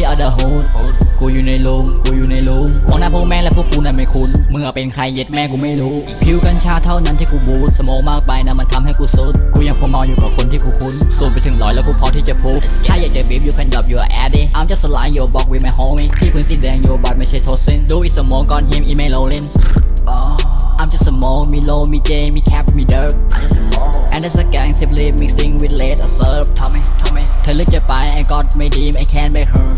ที่อาดอโฮดกูอยู่ในลุมกูอยู่ในลุมมองหน้าพวกแม่และพวกกูน่ะไม่คุ้นเมื่อเป็นใครเย็ดแม่กูไม่รู้ ผิวกัญชาเท่านั้นที่กูบูดสมองมากไปนะมันทำให้กูซุด กูยังคงมองอยู่กับคนที่กูคุ้น สูงไปถึงร้อยแล้วกูพอที่จะพูดถ้าอยากจะบีบอยู่แฟนดับอยู่แอดดี้อ้ามจะสลายโยบอกวีไม่โฮมี่ที่พื้นสีแดงโยบัดไม่ใช่โทสินดูอีสมองก่อนเฮมอีไม่โลเลนอัมจะสมองมีโลมีเจมีแคปมีเดิร์ And that's a gang simply mixing with lead or serve ทำไมทำไมเธอเลือกจะไปไอ้ก็ไม่ดีไอ้แคนไม่เฮอ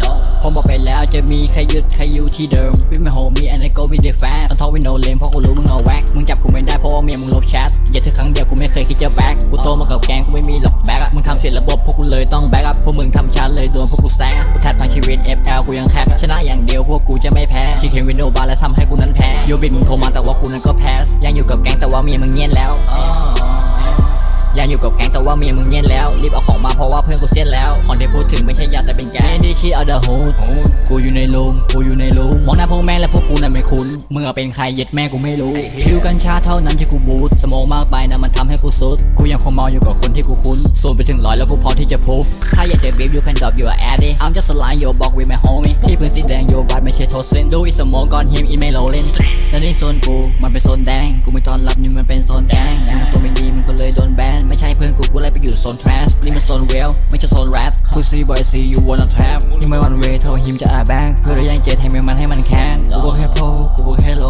No ผมบอกไปแล้วจะมีใครยึดใครอยู่ที่เดิม With my homie and I go with the fast ต้องทอวินโนเลมเพราะกูรู้มึงเอาแว็กมึงจับกูไม่ได้เพราะว่าเมียมึงลบแชทอย่าเธอครั้งเดียวกูไม่เคยคิดจะแบ็กกูโตมากับแกงกูไม่มีหรอกแบ็กมึงทำเสร็จระบบพวกกูเลยต้องแบ็กอัพพวกมึงทำชันเลยโดนพวกกูแซงกูแทบทั้งชีวิต FL กูยังแคบชนะอย่างเดียวพวกกูจะไม่แพ้ชิคเคนวินโดบาร์และทำให้กูนั้นแพ้โยบินมึงโทรมาแต่ว่ากูนั้นก็แพ้ยังอยู่กับแกงแต่ว่าเมียมึงเงียนแล้ว ยังอยู่กับแก๊งแต่ว่าเมียมึงเงียนแล้ว รีบเอาของมาเพราะว่าเพื่อนกูเสียนแล้วของที่พูดถึงไม่ใช่ยาแต่เป็นแก๊งที่ชีเอาเดอะฮูดกูอยู่ในรูมกูอยู่ในรูมมองหน้าพวกแม่งและพวกกูน่ะไม่คุ้นเมื่อเป็นใครเย็ดแม่กูไม่รู้ผิวกัญชาเท่านั้นที่กูบูทสโมองมากไปนะมันทำให้กูสุดกูยังคงเมาอยู่กับคนที่กูคุ้นสูบไปถึงร้อยแล้วกูพอที่จะพูดถ้าอยากจะบีบ you can drop your addy I'm just a line your block with my homie ที่พื้นสีแดง your body ไม่ใช่โทสินดูอีสโมองก่อนฮิมอีเมลโลลินแล้วนี่โซนกูมันเป็นโซนแดงกูไม่ต้อนรับนี่มันเป็นโซนแดงมึงทำตัวไม่ดีมึงก็เลย นแรปกูซีบอยซี you wanna trap นี่ไม่วันเวทโทรฮิมจะอาแบงเพื่อระยังเจแทงแมงมันให้มันแค้นกูบอกแค่โพกูบอกแค่โล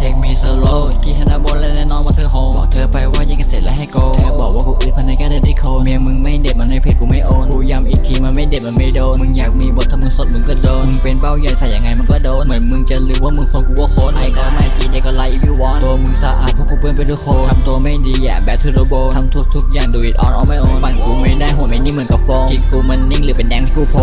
take me slow กี่ขนาดบนและแน่นอนว่าเธอโหดบอกเธอไปว่ายังกันเสร็จแล้วให้โกเธอบอกว่ากูอึดพันในแค่เด็ดที่โคเมียมึงไม่เด็ดมันในเพจกูไม่โอนกูย้ำอีกทีมันไม่เด็ดมันไม่โดนมึงอยากมีบทถ้ามึงสดมึงก็โดนมึงเป็นเป้าใหญ่ใส่ยังไงมันก็โดนเหมือนมึงจะลืมว่ามึงคนกูว่าโคนไอ้ก็ไม่จีเด็กก็ไล if you want ตัวมึงสะอาดเพราะกูเปื้อนไปด้วยโคลทำตัวไม่ดีอย่แบททูโรโบทำทุกทุกอย่างดู it on on my own ปั่นกูไม่ได้โหดไม่นิ่งเหมือนกับโฟมจิกกูมันนิ่งหรือน กูโพ